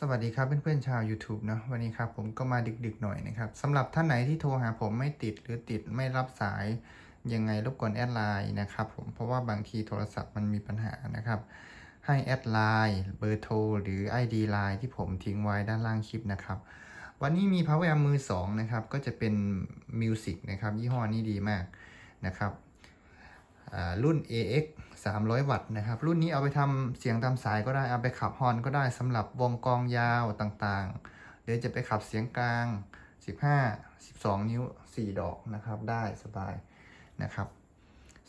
สวัสดีครับเพื่อนๆชาว YouTube เนะวันนี้ครับผมก็มาดึกๆหน่อยนะครับสำหรับท่านไหนที่โทรหาผมไม่ติดหรือติดไม่รับสายยังไงรบกวนแอดไลน์นะครับผมเพราะว่าบางทีโทรศัพท์มันมีปัญหานะครับ ให้แอดไลน์เบอร์โทรหรือ ID ไลน์ที่ผมทิ้งไว้ด้านล่างคลิปนะครับ วันนี้มี Power Amp มือ2นะครับก็จะเป็น Music นะครับยี่ห้อนี้ดีมากนะครับ รุ่น AX 300 วัตต์นะครับ รุ่นนี้เอาไปทำเสียงตามสายก็ได้ เอาไปขับฮอนก็ได้สำหรับวงกองยาวต่างๆ หรือจะไปขับเสียงกลาง 15 12 นิ้ว 4 ดอกนะครับได้สบายนะครับ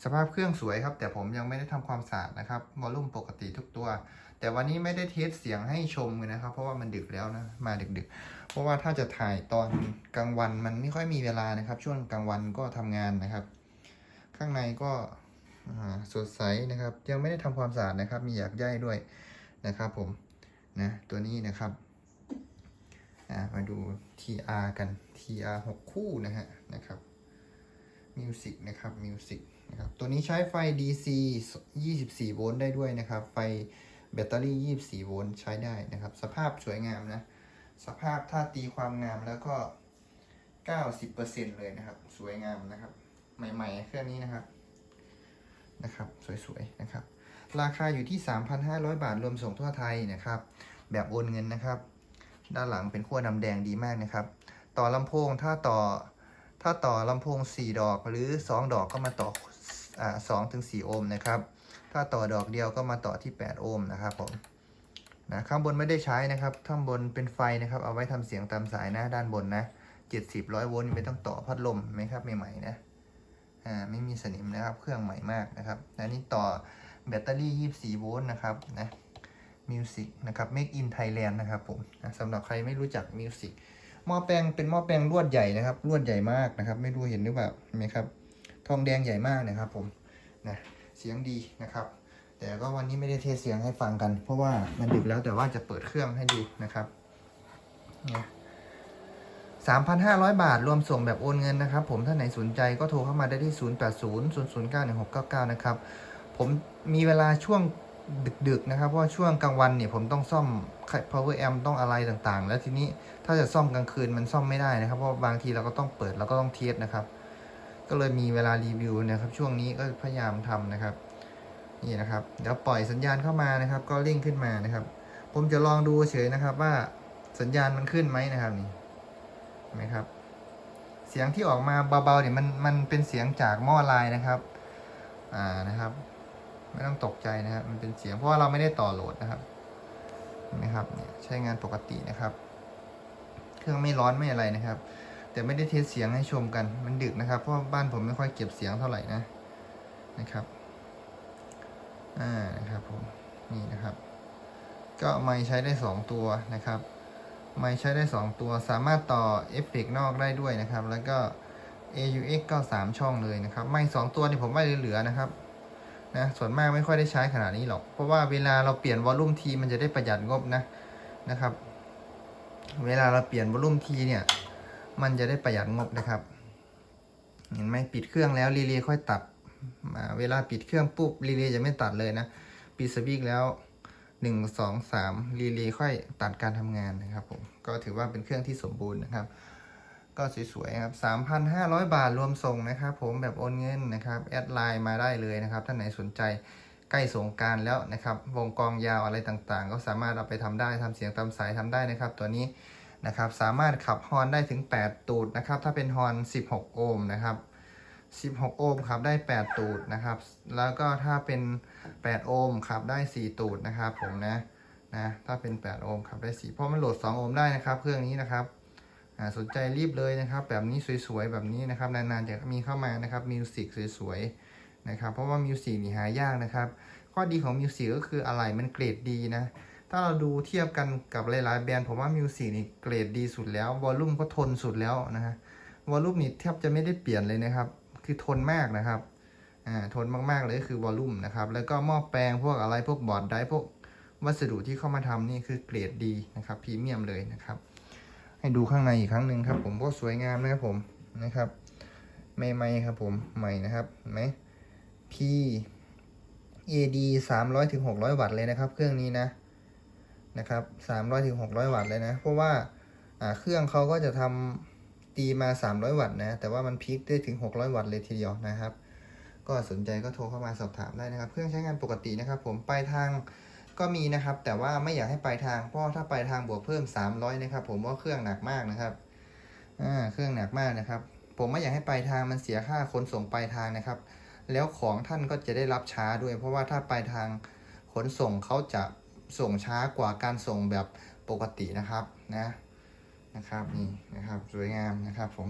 สภาพเครื่องสวยครับ แต่ผมยังไม่ได้ทำความสะอาดนะครับวอลลุ่มปกติทุกตัว แต่วันนี้ไม่ได้เทสเสียงให้ชมเลยนะครับ เพราะว่ามันดึกแล้วนะมาดึกๆ เพราะว่าถ้าจะถ่ายตอนกลางวันมันไม่ค่อยมีเวลานะครับ ช่วงกลางวันก็ทำงานนะครับ ข้างในก็ สดใสนะครับ ยังไม่ได้ทำความสะอาดนะครับ มีหยากใยด้วยนะครับผมนะตัวนี้นะครับมาดู TR กัน TR 6 คู่นะฮะนะครับ Music นะครับ Music นะครับ ตัวนี้ใช้ไฟ DC 24 โวลต์ได้ด้วยนะครับ ไฟแบตเตอรี่ 24 โวลต์ใช้ได้นะครับ สภาพสวยงามนะ สภาพถ้าตีความงามแล้วก็ 90%เลยนะครับ สวยงามนะครับ ใหม่ ๆ เครื่องนี้นะครับ นะครับ สวยๆนะครับ ราคาอยู่ที่ 3,500 บาทรวมส่งทั่วไทยนะครับ แบบโอนเงินนะครับ ด้านหลังเป็นขั้วดำแดงดีมากนะครับ ต่อลำโพงถ้าต่อถ้าต่อลำโพง 4 ดอกหรือ 2 ดอกก็มาต่ออ่า2ถึง4โอห์มนะครับ ถ้าต่อดอกเดียวก็มาต่อที่ 8 โอห์มนะครับผมนะข้างบนไม่ได้ใช้นะครับ ข้างบนเป็นไฟนะครับ เอาไว้ทำเสียงตามสายนะด้านบนนะ 70 100 โวลต์ไม่ต้องต่อพัดลมไหมครับใหม่ๆนะ อ่าไม่มีสนิมนะครับ เครื่องใหม่มากนะครับและนี่ต่อแบตเตอรี่ 24 โวลต์นะครับนะ Music นะครับ Make in Thailand นะครับผมนะสำหรับใครไม่รู้จัก Music หม้อแปลงเป็นหม้อแปลงลวดใหญ่นะครับลวดใหญ่มากนะครับ ไม่รู้เห็นหรือเปล่าเห็นไหมครับ ทองแดงใหญ่มากนะครับผมนะเสียงดีนะครับ แต่ก็วันนี้ไม่ได้เทเสียงให้ฟังกัน เพราะว่ามันดึกแล้วแต่ว่าจะเปิดเครื่องให้ดูนะครับนะ 3,500 บาท รวมส่งแบบโอนเงินนะครับ ผมถ้าไหนสนใจก็โทรเข้ามาได้ที่ 080 009 1699 นะครับ ผมมีเวลาช่วงดึกๆนะครับ เพราะช่วงกลางวันเนี่ยผมต้องซ่อม power amp ต้องอะไรต่างๆ แล้วทีนี้ถ้าจะซ่อมกลางคืนมันซ่อมไม่ได้นะครับ เพราะบางทีเราก็ต้องเปิดแล้วก็ต้องเทสนะครับ ก็เลยมีเวลารีวิวนะครับ ช่วงนี้ก็พยายามทำนะครับ นี่นะครับเดี๋ยวปล่อยสัญญาณเข้ามานะครับ ก็เร่งขึ้นมานะครับ ผมจะลองดูเฉยนะครับว่าสัญญาณมันขึ้นไหมนะครับนี่ นไหมครับ เสียงที่ออกมาเบาๆเนี่ยมันมันเป็นเสียงจากหม้อลายนะครับ อ่านะครับ ไม่ต้องตกใจนะครับมันเป็นเสียงเพราะว่าเราไม่ได้ต่อโหลดนะครับเห็นไหมครับเนี่ยใช้งานปกตินะครับ เครื่องไม่ร้อนไม่อะไรนะครับ แต่ไม่ได้เทสเสียงให้ชมกันมันดึกนะครับ เพราะบ้านผมไม่ค่อยเก็บเสียงเท่าไหร่นะนะครับอ่านะครับผมนี่นะครับ ก็ไม้ใช้ได้ 2 ตัวนะครับ ไม้ใช้ได้ 2 ตัวสามารถต่อเอฟเฟกนอกได้ด้วยนะครับ แล้วก็ AUX ก็ 3 ช่องเลยนะครับ ไม้2ตัวนี่ผมไม่เหลือนะครับนะส่วนมากไม่ค่อยได้ใช้ขนาดนี้หรอก เพราะว่าเวลาเราเปลี่ยนวอลลุ่มทีมันจะได้ประหยัดงบนะนะครับ เวลาเราเปลี่ยนวอลลุ่มทีเนี่ย มันจะได้ประหยัดงบนะครับ เห็นไหมปิดเครื่องแล้วรีเลย์ค่อยตัดอ่าเวลาปิดเครื่องปุ๊บรีเลย์จะไม่ตัดเลยนะปิดสวิตช์แล้ว หนึ่งสองสามรีเลย์ค่อยตัดการทำงานนะครับผม ก็ถือว่าเป็นเครื่องที่สมบูรณ์นะครับ ก็สวยๆครับสามพันห้าร้อยบาทรวมส่งนะครับผมแบบโอนเงินนะครับแอดไลน์มาได้เลยนะครับ ท่านไหนสนใจใกล้สงการแล้วนะครับ วงกองยาวอะไรต่างๆ ก็สามารถเอาไปทำได้ทำเสียงตามสายทำได้นะครับ ตัวนี้นะครับสามารถขับฮอนได้ถึง 8 ตูดนะครับ ถ้าเป็นฮอน 16 โอห์มนะครับ 16 โอห์มขับได้ 8 ตูดนะครับ แล้วก็ถ้าเป็น 8 โอห์มขับได้ 4 ตูดนะครับผมนะนะถ้าเป็น 8 โอห์มขับได้ 4 เพราะมันโหลด 2 โอห์มได้นะครับ เครื่องนี้นะครับสนใจรีบเลยนะครับ แบบนี้สวยๆแบบนี้นะครับนานๆจะมีเข้ามานะครับมิวสิกสวยๆนะครับเพราะว่ามิวสิกนี่หายากนะครับ ข้อดีของมิวสิกก็คืออะไรมันเกรดดีนะถ้าเราดูเทียบกันกับหลายๆแบรนด์ผมว่ามิวสิกนี่เกรดดีสุดแล้ววอลลุ่มก็ทนสุดแล้วนะฮะวอลลุ่มนี่แทบจะไม่ได้เปลี่ยนเลยนะครับ คือทนมากนะครับอ่าทนมากๆเลยก็คือวอลลุ่มนะครับ แล้วก็หม้อแปลงพวกอะไรพวกบอร์ดไดร์พวกวัสดุที่เข้ามาทำนี่คือเกรดดีนะครับพรีเมียมเลยนะครับ ให้ดูข้างในอีกครั้งหนึ่งครับ ผมก็สวยงามนะครับผมนะครับไม่ไม่ครับผมใหม่นะครับเห็นไหม P AD 300ถึง600 วัตต์เลยนะครับ เครื่องนี้นะนะครับ300ถึง600 วัตต์เลยนะ เพราะว่าอ่าเครื่องเขาก็จะทำ ตีมา 300 วัตต์นะ แต่ว่ามันพีคได้ถึง 600 วัตต์เลยทีเดียวนะครับ ก็สนใจก็โทรเข้ามาสอบถามได้นะครับ เครื่องใช้งานปกตินะครับ ผมปลายทางก็มีนะครับ แต่ว่าไม่อยากให้ปลายทาง เพราะถ้าปลายทางบวกเพิ่ม 300 นะครับ ผมว่าเครื่องหนักมากนะครับอ่าเครื่องหนักมากนะครับ ผมไม่อยากให้ปลายทางมันเสียค่าขนส่งปลายทางนะครับ แล้วของท่านก็จะได้รับช้าด้วย เพราะว่าถ้าปลายทางขนส่งเขาจะส่งช้ากว่าการส่งแบบปกตินะครับนะ นะครับนี่นะครับสวยงามนะครับผม